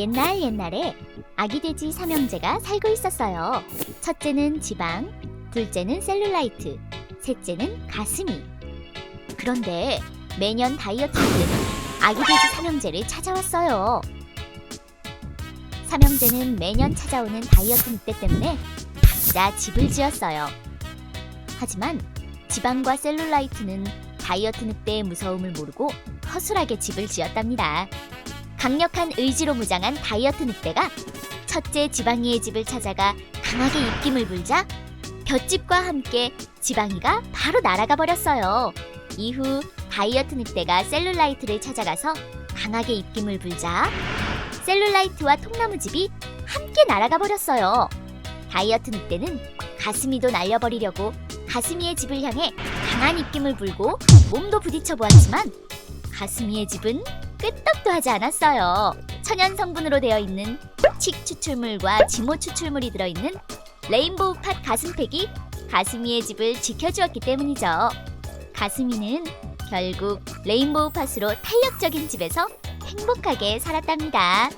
옛날 옛날에 아기 돼지 삼형제가 살고 있었어요. 첫째는 지방, 둘째는 셀룰라이트, 셋째는 가슴이. 그런데 매년 다이어트 때는 아기 돼지 삼형제를 찾아왔어요. 삼형제는 매년 찾아오는 다이어트 늑대 때문에 각자 집을 지었어요. 하지만 지방과 셀룰라이트는 다이어트 늑대의 무서움을 모르고 허술하게 집을 지었답니다. 강력한 의지로 무장한 다이어트 늑대가 첫째 지방이의 집을 찾아가 강하게 입김을 불자 볏집과 함께 지방이가 바로 날아가 버렸어요. 이후 다이어트 늑대가 셀룰라이트를 찾아가서 강하게 입김을 불자 셀룰라이트와 통나무집이 함께 날아가 버렸어요. 다이어트 늑대는 가슴이도 날려버리려고 가슴이의 집을 향해 강한 입김을 불고 몸도 부딪혀 보았지만 가슴이의 집은 끄떡도 하지 않았어요. 천연 성분으로 되어 있는 칙 추출물과 지모 추출물이 들어있는 레인보우 팥 가슴팩이 가슴이의 집을 지켜주었기 때문이죠. 가슴이는 결국 레인보우 팥으로 탄력적인 집에서 행복하게 살았답니다.